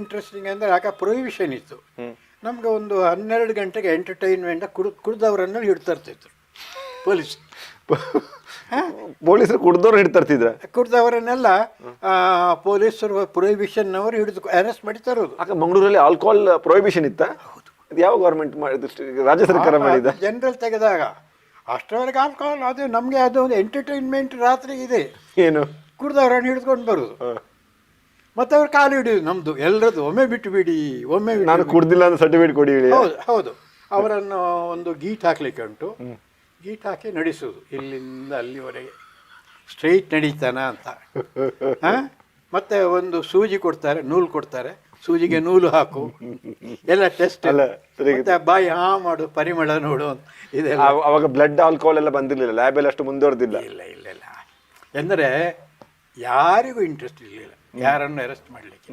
Interesting ಅಂದರೆ ಆಗ prohibition ಇತ್ತು. ನಮ್ಗೆ ಒಂದು ಹನ್ನೆರಡು ಗಂಟೆಗೆ ಎಂಟರ್ಟೈನ್ಮೆಂಟ್ ಕುಡ್ ಕುಡ್ದವರನ್ನು ಹಿಡ್ತಾ ಇರ್ತಿದ್ರು ಪೊಲೀಸ್. ಪೊಲೀಸರು ಕುಡ್ದವ್ರು ಹಿಡ್ತರ್ತಿದ್ರ ಕುಡ್ದವರನ್ನೆಲ್ಲ ಪೊಲೀಸರು ಪ್ರೊಹಿಬಿಷನ್ ಅವರು ಹಿಡಿದು ಅರೆಸ್ಟ್ ಮಾಡಿ ತರೋದು. ಆಗ ಮಂಗಳೂರಲ್ಲಿ ಆಲ್ಕೋಹಾಲ್ ಪ್ರೊಹಿಬಿಷನ್ ಇತ್ತ? ಯಾವ ಗೌರ್ಮೆಂಟ್ ಮಾಡಿದ ರಾಜ್ಯ ಸರ್ಕಾರ ಮಾಡಿದ? ಜನರಲ್ ತೆಗೆದಾಗ ಅಷ್ಟರವರೆಗೆ ಆಲ್ಕೋಹಾಲ್ ಅದು ನಮಗೆ ಅದು ಒಂದು ಎಂಟರ್ಟೈನ್ಮೆಂಟ್ ರಾತ್ರಿ ಇದೆ. ಏನು? ಕುಡ್ದವರನ್ನು ಹಿಡಿದುಕೊಂಡು ಬರೋದು. ಮತ್ತೆ ಅವ್ರು ಕಾಲು ಹಿಡಿಯೋದು ನಮ್ಮದು ಎಲ್ಲರದ್ದು ಒಮ್ಮೆ ಬಿಟ್ಟು ಬಿಡಿ ಒಮ್ಮೆ ಬಿಟ್ಟು ನಾನು ಕುಡ್ದಿಲ್ಲ ಅಂತ ಸರ್ಟಿಫಿಕೇಟ್ ಕೊಡಿ ಹೇಳಿ. ಹೌದು ಹೌದು. ಅವರನ್ನು ಒಂದು ಗೀಟ್ ಹಾಕ್ಲಿಕ್ಕೆ ಉಂಟು. ಗೀಟ್ ಹಾಕಿ ನಡೆಸೋದು ಇಲ್ಲಿಂದ ಅಲ್ಲಿವರೆಗೆ. ಸ್ಟ್ರೈಟ್ ನಡೀತಾನ ಅಂತ. ಹ? ಮತ್ತೆ ಒಂದು ಸೂಜಿ ಕೊಡ್ತಾರೆ ನೂಲು ಕೊಡ್ತಾರೆ. ಸೂಜಿಗೆ ನೂಲು ಹಾಕು. ಎಲ್ಲ ಟೆಸ್ಟ್ ಎಲ್ಲ ಸರಿ. ಮತ್ತೆ ಬಾಯಿ ಹಾ ಮಾಡು ಪರಿಮಳ ನೋಡು ಅಂತ. ಇದೆಲ್ಲ. ಅವಾಗ ಬ್ಲಡ್ ಆಲ್ಕೋಹಾಲ್ ಎಲ್ಲ ಬಂದಿರಲಿಲ್ಲ ಲ್ಯಾಬ್ ಎಲ್ಲ ಅಷ್ಟು ಮುಂದುವರೆದಿಲ್ಲ. ಇಲ್ಲ ಇಲ್ಲ ಇಲ್ಲ. ಎಂದರೆ ಯಾರಿಗೂ ಇಂಟ್ರೆಸ್ಟ್ ಇರಲಿಲ್ಲ. ಯಾರನ್ನು ಅರೆಸ್ಟ್ ಮಾಡಲಿಕ್ಕೆ.